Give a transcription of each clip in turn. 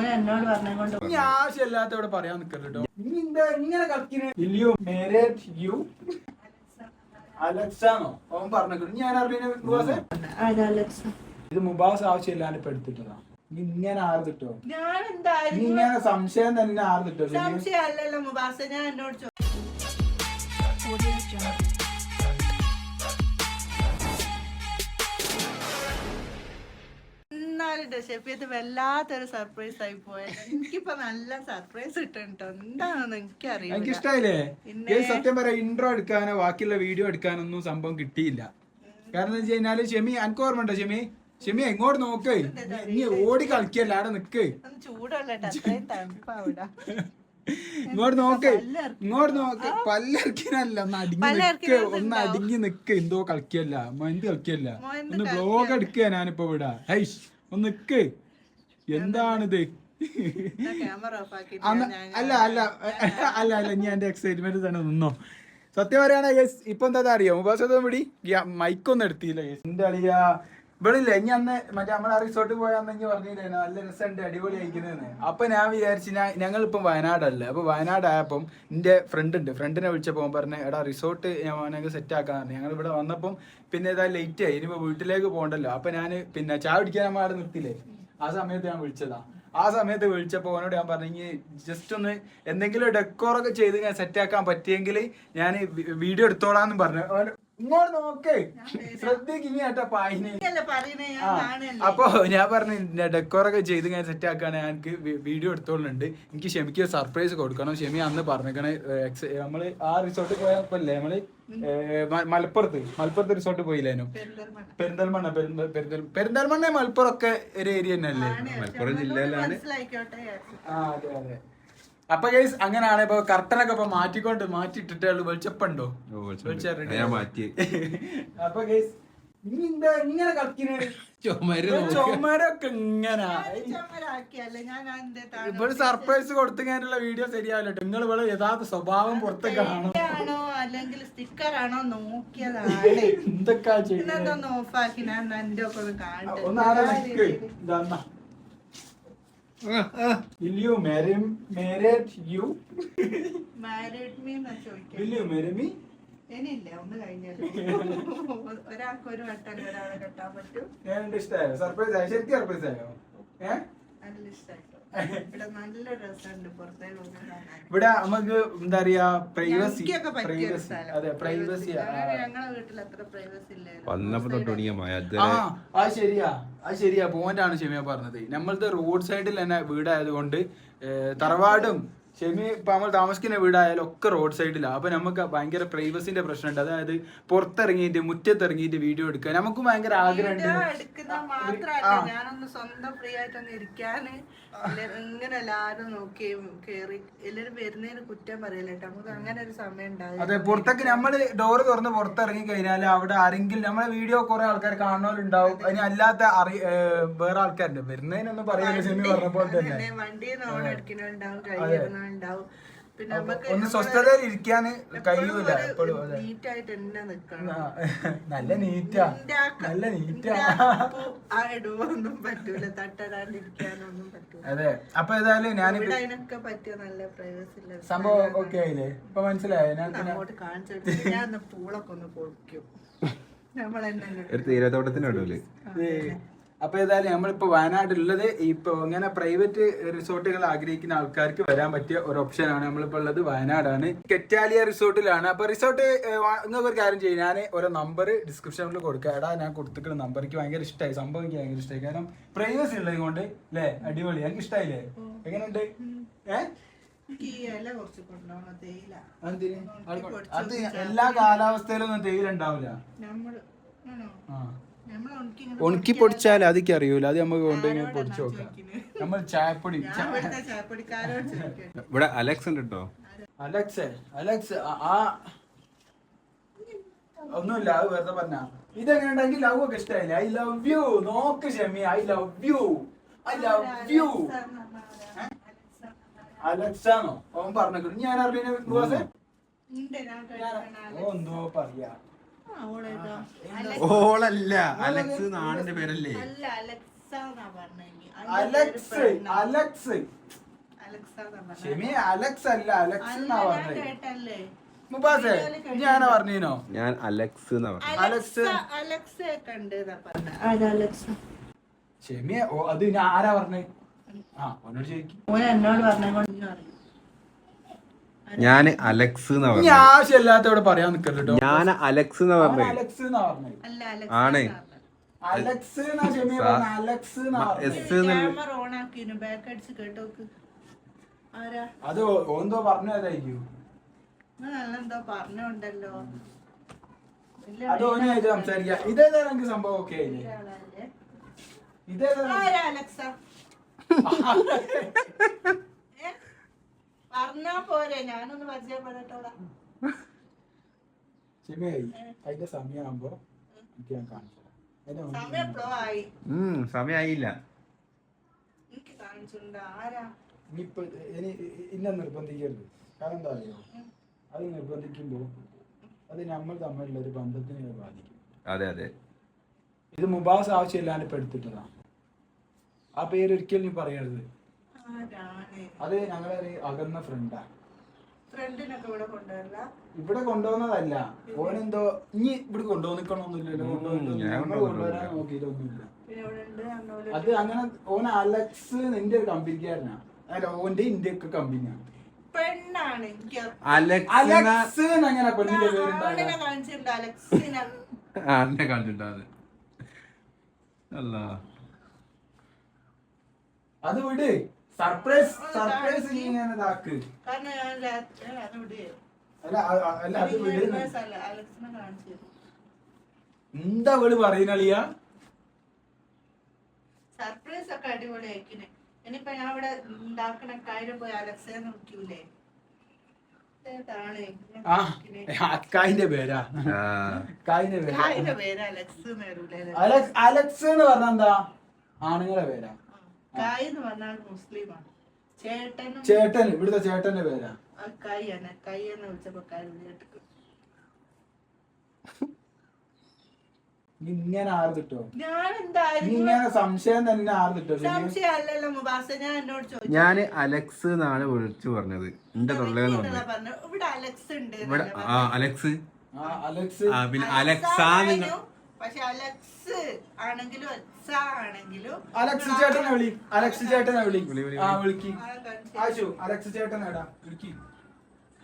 ഓൻ എന്നോട് പറഞ്ഞുകൊണ്ട് ഇനി ആവശ്യമില്ലാത്ത ഇവിടെ പറയാൻ ഇനി എന്താ ഇങ്ങനെ കളിക്കണേ? ഇല്ലയോ യു അലക്സാണോ അവൻ പറഞ്ഞു ഞാൻ മുബാസ് അലക്സ? ഇത് മുബാസ് ആവശ്യമില്ലാണ്ട് ഇപ്പൊ എടുത്തിട്ടതാ. നീ ഇങ്ങനെ ആർത്തിട്ടോ? ഞാൻ എന്തായാലും ഇങ്ങനെ സംശയം തന്നെ ആർന്നിട്ടോ സംശയം അല്ലല്ലോ മുബാസ ഞാൻ എന്നോട് ചോ- ഷെഫിയത് വല്ലാത്തൊരു സർപ്രൈസ് ആയി പോയത് എനിക്കിപ്പോ നല്ല സർപ്രൈസ് കിട്ടുന്നുണ്ടോ. എന്താണെന്ന് എനിക്ക് എനിക്കറിയില്ല ഇഷ്ടായില്ലേ സത്യം പറയാം ഇൻട്രോ എടുക്കാനോ ബാക്കിയുള്ള വീഡിയോ എടുക്കാനൊന്നും സംഭവം കിട്ടിയില്ല. കാരണം എന്ന് വെച്ച് കഴിഞ്ഞാൽ ഷെമി എനിക്ക് ഓർമ്മ ഉണ്ടോ ഷെമി? ഷെമി എങ്ങോട്ട് നോക്ക്? നീ- ഓടി കളിക്കല്ല അവിടെ നിക്ക്. ഇങ്ങോട്ട് നോക്ക്. ഇങ്ങോട്ട് നോക്ക്. പല്ലർക്കിനല്ല ഒന്ന് അടിങ്ങി നിക്ക് ഒന്ന്. അടിങ്ങി നിക്ക്. എന്തോ കളിക്കല്ല എന്ത് കളിക്കല്ല. ഒന്ന് ബ്ലോഗ് എടുക്കുക ഞാനിപ്പോ ഇവിടെ. ഹൈഷ് ഒന്ന് നിക്ക്. എന്താണിത് അല്ല അല്ല. അല്ല അല്ല. ഞാൻ എന്റെ എക്സൈറ്റ്മെന്റ് തന്നെ നിന്നോ? സത്യം പറയുകയാണെങ്കിൽ ഇപ്പൊ എന്താ അറിയോ? മുബാസത്തും പിടി. മൈക്കൊന്നും എടുത്തില്ല എന്താ അറിയാ ഇവിടില്ല ഇനി അന്ന് മറ്റേ ആ റിസോർട്ട് പോയാന്ന് ഇനി പറഞ്ഞില്ലേ നല്ല രസമുണ്ട് അടിപൊളി അയക്കുന്നതെന്ന് അപ്പൊ ഞാൻ വിചാരിച്ചു ഞാൻ ഞങ്ങൾ ഇപ്പം വയനാടല്ലേ അപ്പൊ വയനാടായപ്പം എന്റെ ഫ്രണ്ട് ഉണ്ട് ഫ്രണ്ടിനെ വിളിച്ചപ്പോൾ പറഞ്ഞ എടാ റിസോർട്ട് ഞങ്ങൾക്ക് സെറ്റ് ആക്കാൻ ഞങ്ങൾ ഇവിടെ വന്നപ്പം പിന്നെ ഇതാ ലേറ്റ് ആയി ഇനിയിപ്പോ വീട്ടിലേക്ക് പോകണ്ടല്ലോ. അപ്പൊ ഞാൻ പിന്നെ ചായ കുടിക്കാൻ നമ്മൾ അവിടെ നിർത്തില്ലേ ആ സമയത്ത് ഞാൻ വിളിച്ചതാ. ആ സമയത്ത് വിളിച്ചപ്പോൾ അവനോട് ഞാൻ പറഞ്ഞു ജസ്റ്റ് ഒന്ന് എന്തെങ്കിലും ഡെക്കോറൊക്കെ ചെയ്ത് ഞാൻ സെറ്റ് ആക്കാൻ പറ്റിയെങ്കിൽ ഞാൻ വീഡിയോ എടുത്തോളാന്ന് പറഞ്ഞു. ഇങ്ങോട്ട് നോക്കേ. ശ്രദ്ധിക്ക് ഇനി ഏട്ടാ പായിനെ അപ്പൊ ഞാൻ പറഞ്ഞു ഡെക്കോറൊക്കെ ചെയ്ത് ഞാൻ സെറ്റ് ആക്കാണ്. എനിക്ക് വീഡിയോ എടുത്തോളുണ്ട് എനിക്ക് ഷെമിക്ക് സർപ്രൈസ് കൊടുക്കണം. ഷെമി അന്ന് പറഞ്ഞേക്കണേ നമ്മൾ ആ റിസോർട്ടിൽ പോയപ്പോല്ലേ നമ്മൾ മലപ്പുറത്ത്. മലപ്പുറത്ത് റിസോർട്ട് പോയില്ലേനു? പെരിന്തൽമണ്ണ. പെരിന്തൽമണ്ണ പെരിന്തൽ പെരിന്തൽ പെരിന്തൽമണ്ണ മലപ്പുറം ഒക്കെ ഒരു ഏരിയ തന്നെ അല്ലേ മലപ്പുറം ജില്ലയിലാണ്. ആ അതെ അതെ. അപ്പൊ ഗൈസ് അങ്ങനെയാണ് ഇപ്പൊ കർട്ടനൊക്കെ ഇപ്പൊ മാറ്റിക്കൊണ്ട് മാറ്റിട്ടിട്ടേ ഉള്ളു. വെളിച്ചപ്പുണ്ടോ. അപ്പൊ ഗൈസ് ഇങ്ങനെ. ചുമരൊക്കെ ഇങ്ങനെ. ഇവിടെ സർപ്രൈസ് കൊടുത്തുകഴിഞ്ഞുള്ള വീഡിയോ ശരിയാവില്ല നിങ്ങൾ ഇവിടെ യഥാർത്ഥ സ്വഭാവം പുറത്ത് കാണും അല്ലെങ്കിൽ സ്റ്റിക്കർ ആണോ നോക്കിയതാണ്. എന്തൊക്കെ ഓഫാക്കി ഞാൻ എന്റെ ഒക്കെ ഒന്ന് കാണട്ടെ ഒന്ന് ആടെ നിക്ക് ഇതാ ആ, ആ. Will you marry married you? Married me എന്നാ ചോദിക്കാം? Will you marry me? ഇനിയില്ല ഒന്ന് കഴിഞ്ഞല്ലോ. ഒരാൾക്ക് ഒരു വട്ടം ഒരാളെ കെട്ടാൻ പറ്റും? ഞാൻ ഇഷ്ടമായോ സർപ്രൈസ് ആയോ? ശരിക്കും സർപ്രൈസ് ആയോ? ഏ? നല്ല ഇഷ്ടമായിട്ടോ ഇവിടെ നമുക്ക് എന്താ പറയാ പ്രൈവസി പ്രൈവസി അതെ പ്രൈവസി വന്നപ്പോ തൊട്ട് ആ അത് ശരിയാ. ആ ശരിയാ. പോയിന്റ് ആണ് ഷെമിയ പറഞ്ഞത്. നമ്മളത് റോഡ് സൈഡിൽ തന്നെ വീടായതുകൊണ്ട് കൊണ്ട് തറവാടും ഷെമി ഇപ്പൊ നമ്മൾ താമസിക്കുന്ന വീടായാലും ഒക്കെ റോഡ് സൈഡിലാണ് അപ്പൊ നമുക്ക് ഭയങ്കര പ്രൈവസിന്റെ പ്രശ്നമുണ്ട്. അതായത് പുറത്തിറങ്ങിയിട്ട് മുറ്റത്തിറങ്ങിയിട്ട് വീഡിയോ എടുക്കുക നമുക്ക് ഭയങ്കര ആഗ്രഹമുണ്ട്. ഞാനൊന്ന് സ്വന്തം ഫ്രീ ആയിട്ടൊന്ന് ഇരിക്കാന്. എല്ലാ- ഇങ്ങനെ എല്ലാരും നോക്കി കേറി. എല്ലാരും വരുന്നതിന് കുറ്റം നമുക്ക് അങ്ങനെ ഒരു സമയം അതെ പുറത്തേക്ക് നമ്മൾ ഡോറ് തുറന്ന് പുറത്തിറങ്ങി കഴിഞ്ഞാൽ അവിടെ ആരെങ്കിലും നമ്മളെ വീഡിയോ കുറെ ആൾക്കാർ കാണുന്നവരുണ്ടാവും. അതിന് അല്ലാത്ത അറി വേറെ ആൾക്കാരുണ്ട്. വരുന്നതിനൊന്നും പറയാൻ ഷെമി പറഞ്ഞ പോലെ തന്നെ. വണ്ടി ഓൺ കഴിയുന്നുണ്ടാവും പിന്നെ നമുക്ക് ഒന്ന് സ്വസ്ഥതയിൽ ഇരിക്കാൻ കഴിയൂല എപ്പോഴും അതെ. നീറ്റ് ആയിട്ട് തന്നെ നിക്കണം. നല്ല നീറ്റാ. നല്ല നീറ്റാ. ഇടുവൊന്നും പറ്റൂല. തട്ടരാണ്ടിരിക്കാനൊന്നും പറ്റൂല. അതെ. അപ്പൊ ഏതായാലും ഞാൻ അതിനൊക്കെ പറ്റിയ നല്ല പ്രൈവസി സംഭവം ഓക്കെ ആയില്ലേ? ഇപ്പൊ മനസ്സിലായോ? ഞാൻ അങ്ങോട്ട് കാണിച്ചു ഞാൻ ഒന്ന് പൂളൊക്കെ ഒന്ന് പൊളിക്കും. നമ്മളെന്നെ ഒരു തീരത്തോട്ടത്തിന് നടുവിൽ അപ്പൊ ഏതായാലും നമ്മളിപ്പോ വയനാട്ടിലുള്ളത് ഇപ്പൊ ഇങ്ങനെ പ്രൈവറ്റ് റിസോർട്ടുകൾ ആഗ്രഹിക്കുന്ന ആൾക്കാർക്ക് വരാൻ പറ്റിയ ഒരു ഓപ്ഷനാണ് നമ്മളിപ്പോ ഉള്ളത് വയനാടാണ്. കെറ്റാലിയ റിസോർട്ടിലാണ്. അപ്പൊ റിസോർട്ട് നിങ്ങൾക്ക് ഒരു കാര്യം ചെയ്യും. ഞാൻ ഒരു നമ്പർ ഡിസ്ക്രിപ്ഷനിൽ കൊടുക്കുക എടാ ഞാൻ കൊടുത്തിട്ടുള്ള നമ്പർ എനിക്ക് ഭയങ്കര ഇഷ്ടമായി സംഭവം എനിക്ക് ഭയങ്കര ഇഷ്ടമായി കാരണം പ്രൈവസി ഉള്ളത് കൊണ്ട് അല്ലേ അടിപൊളി. എനിക്ക് ഇഷ്ടമായില്ലേ എങ്ങനെയുണ്ട്? ഏഹ്? അത് എല്ലാ കാലാവസ്ഥയിലൊന്നും തേയില ഉണ്ടാവില്ല? ആ. ഉണക്കി പൊടിച്ചാൽ അതൊക്കെ അറിയൂല. അത് നമുക്ക് കൊണ്ടുപോയി പൊടിച്ചു നോക്കാം നമ്മൾ ചായപ്പൊടി. ഇവിടെ അലക്സ് ഉണ്ട് കേട്ടോ അലക്സ് അലക്സ് ആ- ഒന്നുമില്ല അത് വെറുതെ പറഞ്ഞ. ഇതെങ്ങനെയുണ്ടെങ്കിൽ ലവ് ഒക്കെ ഇഷ്ടമായില്ലേ? ഐ ലവ് യു നോക്ക് Shemi I love you I love you അലക്സാണോ അവൻ പറഞ്ഞു ഞാൻ കഴിക്കണ ഓ എന്തോ പറയാ? ഓളല്ല അലക്സ് നാടിന്റെ പേരല്ലേ? അല്ല Alex Alexa. Alex Alex Alexa. എന്നാ പറഞ്ഞെ. ഷെമി അലക്സ് അല്ല അലക്സ് എന്നാ ഞാൻ പറഞ്ഞത് കേട്ടല്ലേ. മുബാസേ ഞാനാ പറഞ്ഞീനോ? ഞാൻ അലക്സ് അലക്സ്. അലക്സ. ഷെമി ഓ അത് ഞാൻ ആരാ പറഞ്ഞേ? ആ ഓനോട് ചോദിക്കും. ഓൻ എന്നോട് പറഞ്ഞു ഞാൻ അലക്സ് എന്നാ പറഞ്ഞു പറയാൻ നിക്കല്ലോ ഞാൻ അലക്സ് എന്നാ അലക്സ് എന്നാ പറഞ്ഞത്? അല്ല അലക്സ് ആണ്. അലക്സ് എന്നാ ഷെമി പറഞ്ഞ അലക്സ് എന്നാ എസ് പറഞ്ഞത് എന്നുള്ള- ക്യാമറ ഓൺ ആക്കിനു ബാക്ക് അടിച്ച് കേട്ടോക്ക്. ആരാ? അത് ഓ- ഓന്തോ പറഞ്ഞതായിരിക്കും നിങ്ങൾ നല്ലെന്തോ പറഞ്ഞോണ്ടല്ലോ വലിയ അത് ഓനായിട്ട് സംസാരിക്കാം. ഇതേതാ എനിക്ക് സംഭവം ഓക്കെ വലിയ ആളല്ലേ? ഇതേതാ ആരാ അലക്സ? പറഞ്ഞാ പോരെ ഞാനൊന്ന് അതിന്റെ സമയമാകുമ്പോ എനിക്ക് ഞാൻ കാണിച്ചു സമയം എപ്പോഴോ ആയി? എനിക്ക് കാണിച്ചിട്ടുണ്ട്. ആരാ? ഇനിയിപ്പോ ഇനി ഇന്നെ നിർബന്ധിക്കരുത്. കാരണം എന്താ അറിയോ? അത് നിർബന്ധിക്കുമ്പോ അത് നമ്മൾ തമ്മിലുള്ള ഒരു ബന്ധത്തിനെ ബാധിക്കും. അതെ അതെ. ഇത് മുബാസ് ആവശ്യമില്ലാണ്ട് ഇപ്പൊ എടുത്തിട്ടതാ. ആ പേര് ഒരിക്കലും നീ പറയരുത്. അത് ഞങ്ങളെ ഒരു അകന്ന ഫ്രണ്ടാ ഫ്രണ്ടിനൊക്കെ ഇവിടെ കൊണ്ടുപോകുന്നതല്ല ഇവിടെ കൊണ്ടുവന്നതല്ല. ഓനെന്തോ ഇനി ഇവിടെ ഞങ്ങൾ കൊണ്ടുവരാൻ. നോക്കിയിട്ടൊന്നുമില്ല. ഉണ്ട് അന്നോൽ. അത് അങ്ങനെ ഓൻ അലക്സ് നിന്റെ ഒരു കമ്പനിക്കാരനാ. അല്ല ഓന്റെ ഇന്ത്യ ഒക്കെ കമ്പനിയാണ് പെണ്ണാണ് എനിക്ക്. അലക്സ് അങ്ങനെ പെണ്ണിന്റെ കാണിച്ചിട്ടുണ്ട് അലക്സിന. അല്ല. അത് വിട്. Surprise surprise. ഇങ്ങനെ ഇതാക്ക് കാരണം ഞാൻ രാത്രി അത് ഇവിടെ അല്ല അല്ല അത് വിട് അലക്സിനെ കാണിച്ചു എന്താ അവൾ പറയുന്നളിയ സർപ്രൈസ് ഒക്കെ അടിപൊളിയാക്കിനെ ഇനിയിപ്പോ ഞാൻ ഇവിടെ ഉണ്ടാക്കണ കാര്യം പോയി അലക്സയെ. അക്കായിന്റെ പേരാ. അലക്സ് അലക്സ് എന്ന് പറഞ്ഞ എന്താ? ആണുങ്ങളെ പേരാ. കായ് എന്ന് പറഞ്ഞാൽ മുസ്ലിമാണ്. ചേട്ടനും ചേട്ടൻ ഇവിടുത്തെ ചേട്ടന്റെ പേരാ. കൈ എന്ന് വിളിച്ചപ്പോ കേട്ടു ഇങ്ങനെ ആർന്നിട്ടോ? ഞാൻ ഇങ്ങനെ സംശയം തന്നെ ആർന്നിട്ടോ സംശയം അല്ലല്ലോ മുബാസ ഞാൻ എന്നോട് ചോദിച്ചു. ഞാൻ അലക്സ് എന്നാണ് വിളിച്ചു പറഞ്ഞത്. എന്റെ തൊള്ളയെന്ന് പറഞ്ഞു ഇവിടെ അലക്സ് ഉണ്ട് ഇവിടെ അലക്സ്. ആ അലക്സ്. പിന്നെ അലക്സ പക്ഷെ അലക്സ് ആണെങ്കിലും അലക്സ ആണെങ്കിലും അലക്സ് ചേട്ടനെ വിളി. അലക്സ് ചേട്ടനെ വിളി. ആ വിളി. വിളിക്ക്. ആശു അലക്സ് ചേട്ടനെ ഇടാ. വിളിക്ക്.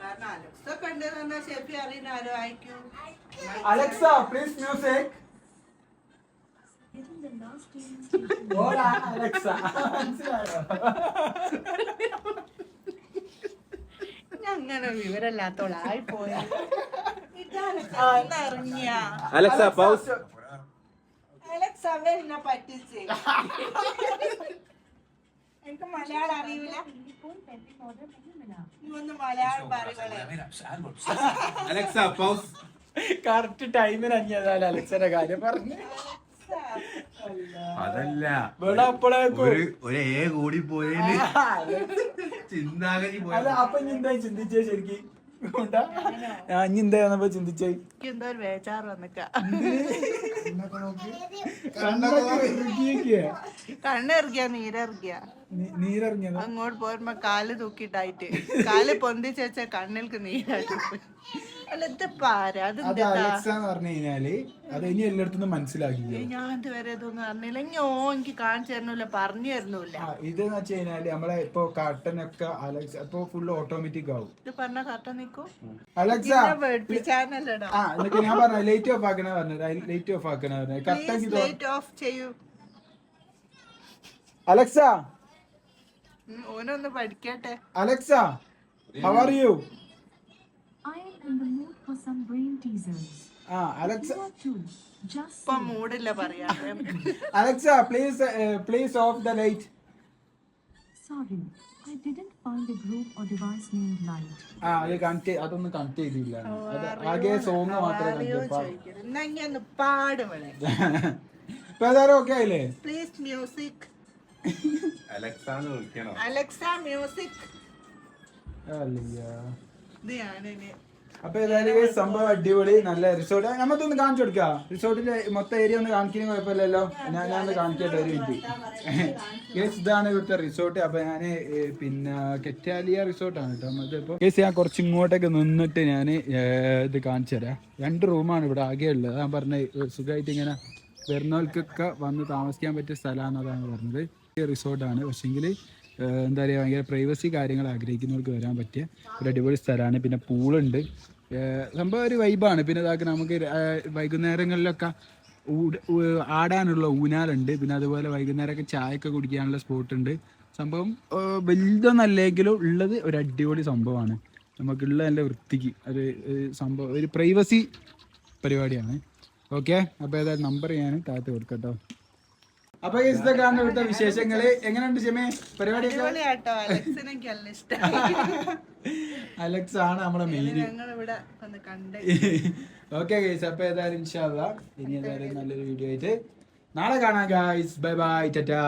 കാരണം അലക്സ് ഒക്കെ ഉണ്ട് പറഞ്ഞാൽ ഷെഫി അറിയുന്ന ആരോ അയക്കൂ അലക്സ പ്ലീസ് മ്യൂസിക് അലക്സ. മനസ്സിലായോ? അങ്ങനെ വിവരമില്ലാത്തോളായി പോയാ ഇറങ്ങിയ അലക്സ പൗസ്. അലക്സ എന്നെ പറ്റിച്ച്. എനിക്ക് മലയാളം അറിയില്ല ഒന്ന് മലയാളം അലക്സ പൗസ്. കറക്റ്റ് ടൈമിന് കാര്യം പറഞ്ഞു. അതല്ല. ഒരു ഒരു ഏ കൂടി പോയതിന് ചിന്താഗതി അല്ല അപ്പൊ ഇനി ചിന്തിച്ചേ ശരിക്കും? കൊണ്ടാ? ഞാൻ ഇനി എന്താ വന്നപ്പോ ചിന്തിച്ചേ? എനിക്ക് എന്തോ ഒരു വന്നിക്ക നീരിറങ്ങിയ അങ്ങോട്ട് പോരുമ്പോ കാൽ തൂക്കിട്ടായിട്ട് കാൽ പൊന്തിച്ച് വെച്ച കണ്ണിൽക്ക് നീരായിട്ട്. അല്ല ഇത് പാര അത് അത് അലക്സ എന്ന് പറഞ്ഞു കഴിഞ്ഞാൽ അത് ഇനി എല്ലായിടത്തും മനസ്സിലാക്കിയോ ഞാൻ ഇതുവരെ ഇതൊന്നും അറിഞ്ഞില്ല. ഇനി ഓ എനിക്ക് കാണിച്ചു തരുന്നില്ല പറഞ്ഞു തരുന്നില്ല. ആ ഇതെന്ന് വെച്ച് കഴിഞ്ഞാൽ നമ്മളെ ഇപ്പൊ കട്ടനൊക്കെ അലക്സ ഇപ്പൊ ഫുൾ ഓട്ടോമാറ്റിക് ആവും. ഇത് പറഞ്ഞ കറക്റ്റ് നിക്കൂ. അലക്സ പേടിപ്പിച്ചാനല്ലടാ ആ എന്നിട്ട് ഞാൻ പറഞ്ഞ ലൈറ്റ് ഓഫ് ആക്കണ പറഞ്ഞത്. ലൈറ്റ് ഓഫ് ആക്കണ പ്ലീസ് കറക്റ്റാക്കി ലൈറ്റ് ഓഫ് ചെയ്യൂ. അലക്സ ഉം, ഓനൊന്ന് പഠിക്കട്ടെ. Alexa how are you in the mood for some brain teasers. ആ Alexa You are too. Just ഇപ്പൊ say, മൂടില്ല പറയാ Alexa please please off the light sorry, I didn't find a group or device named Light. ആ അത് connect അതൊന്നും connect ചെയ്തില്ല. അത് ആകെ സോങ് മാത്രമേ കണക്ട് എന്നാ ഒന്ന് പാടുമളെ ഇപ്പൊ ഏതായാലും ഓക്കെ ആയില്ലേ? പ്ലീസ് മ്യൂസിക് അലക്സ എന്ന് വിളിക്കണോ? അലക്സ മ്യൂസിക് അല്ലയ്യ. ഇത് ഞാനിനി അപ്പൊ ഏതായാലും സംഭവം അടിപൊളി നല്ല റിസോർട്ട് നമ്മത്തൊന്ന് കാണിച്ചു കൊടുക്കാം. റിസോർട്ടിന്റെ മൊത്തം ഏരിയ ഒന്ന് കാണിക്കുന്ന കുഴപ്പമില്ലല്ലോ. ഞാൻ ഞാൻ ഒന്ന് കാണിക്കട്ടെ ഒരു മിനിറ്റ് കേസ് ഇതാണ് ഇവിടുത്തെ റിസോർട്ട് അപ്പൊ ഞാൻ പിന്നെ കെറ്റാലിയ റിസോർട്ടാണ് കേട്ടോ. നമ്മൾ ഇപ്പോൾ കേസ് ഞാൻ കുറച്ച് ഇങ്ങോട്ടേക്ക് നിന്നിട്ട് ഞാൻ ഇത് കാണിച്ചു തരാം. രണ്ട് റൂമാണ് ഇവിടെ ആകെ ഉള്ളത്. ഞാൻ പറഞ്ഞ സുഖമായിട്ട് ഇങ്ങനെ വരുന്നവർക്കൊക്കെ വന്ന് താമസിക്കാൻ പറ്റിയ സ്ഥലമാണെന്നതാണ് പറഞ്ഞത്. ഈ റിസോർട്ടാണ് പക്ഷേങ്കിൽ എന്താ പറയുക ഭയങ്കര പ്രൈവസി കാര്യങ്ങൾ ആഗ്രഹിക്കുന്നവർക്ക് വരാൻ പറ്റിയ ഒരു അടിപൊളി സ്ഥലമാണ്. പിന്നെ പൂളുണ്ട്. സംഭവം ഒരു വൈബാണ് പിന്നെ ഇതാക്കി നമുക്ക് വൈകുന്നേരങ്ങളിലൊക്കെ ആടാനുള്ള ഊനാലുണ്ട് പിന്നെ അതുപോലെ വൈകുന്നേരമൊക്കെ ചായയൊക്കെ കുടിക്കാനുള്ള സ്പോട്ട് ഉണ്ട് സംഭവം വലുതെന്നല്ലെങ്കിലും ഉള്ളത് ഒരു അടിപൊളി സംഭവമാണ്. നമുക്കുള്ള നല്ല വൃത്തിക്ക് ഒരു സംഭവം ഒരു പ്രൈവസി പരിപാടിയാണ്. ഓക്കെ അപ്പോൾ ഏതായാലും നമ്പർ ഞാൻ താഴത്ത് കൊടുക്കട്ടോ അപ്പൊ ഇതൊക്കെയാണ് ഇവിടുത്തെ വിശേഷങ്ങൾ എങ്ങനെയുണ്ട് ഷെമേ പരിപാടി അലക്സ് ആണ് നമ്മുടെ മെയിൻ. ഓക്കെ ഗൈസ് അപ്പൊ ഏതായാലും ഇൻഷാല്ല ഇനി ഏതായാലും നല്ലൊരു വീഡിയോ ആയിട്ട് നാളെ കാണാം ഗൈസ് ബൈ ബൈ ടാറ്റാ